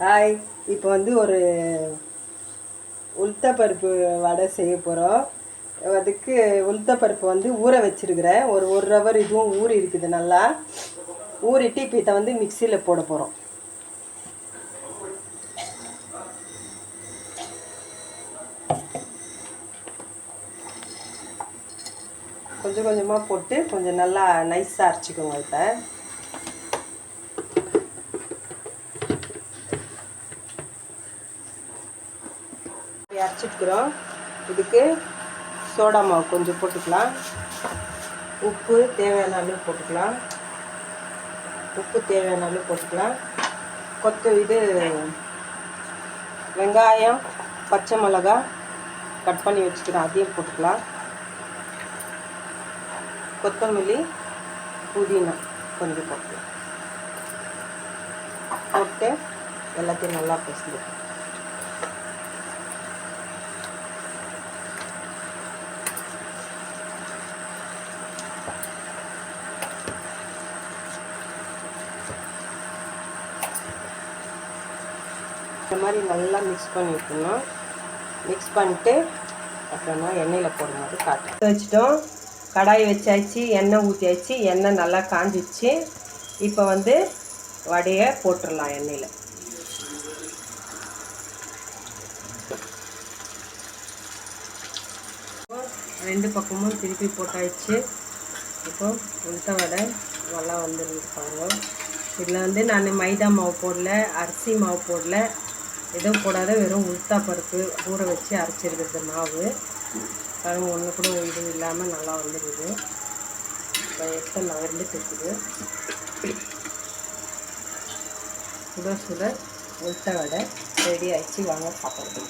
Hi இப்போ வந்து ஒரு உளுத்தப்பருப்பு வடை செய்ய போகிறோம் அதுக்கு உளுத்தப்பருப்பு வந்து ஊற வச்சுருக்கிறேன். ஒரு ஒரு ரவர் இதுவும் ஊறி இருக்குது நல்லா. ஊறிட்டு இப்போ இதை வந்து மிக்சியில் போட போகிறோம் கொஞ்சம் கொஞ்சமாக போட்டு கொஞ்சம் நல்லா நைஸாக அரைச்சிக்கோங்க இப்போ இப்படி அரைச்சிட்டுக்கிறோம் இதுக்கு சோடா மாவு கொஞ்சம் போட்டுக்கலாம். உப்பு தேவையான அளவு போட்டுக்கலாம். உப்பு தேவையான அளவு போட்டுக்கலாம். கொத்து இது வெங்காயம் பச்சை மிளகா கட் பண்ணி வச்சுக்கிறேன் அதையும் போட்டுக்கலாம். கொத்தமல்லி புதினா கொஞ்சம் போட்டுக்கலாம். போட்டு எல்லாத்தையும் நல்லா பேசுது இந்த மாதிரி நல்லா மிக்ஸ் பண்ணி விட்டுணும் மிக்ஸ் பண்ணிட்டு அப்புறமா எண்ணெயில் போடும்போது காட்டும் வச்சிட்டோம். கடாய் வச்சாச்சு எண்ணெய் ஊற்றியாச்சு எண்ணெய் நல்லா காஞ்சிச்சு இப்போ வந்து வடையை போட்டுடலாம் எண்ணெயில். ரெண்டு பக்கமும் திருப்பி போட்டாச்சு. இப்போ உளுத்த வடை நல்லா வந்துருப்பாங்க இதில் வந்து நான் மைதா மாவு போடல அரிசி மாவு போடல. எதுவும் போடாத வெறும் உளுத்தா பருப்பு ஊற வச்சு அரைச்சிருக்கிறது மாவு. பாருங்க ஒன்று கூட இது இல்லாமல் நல்லா வந்துடுது இப்போ நகர்ந்து இருக்குது சுட சுட உளுத்த வடை ரெடி ஆகிடுச்சு வாங்க சாப்பிடுறது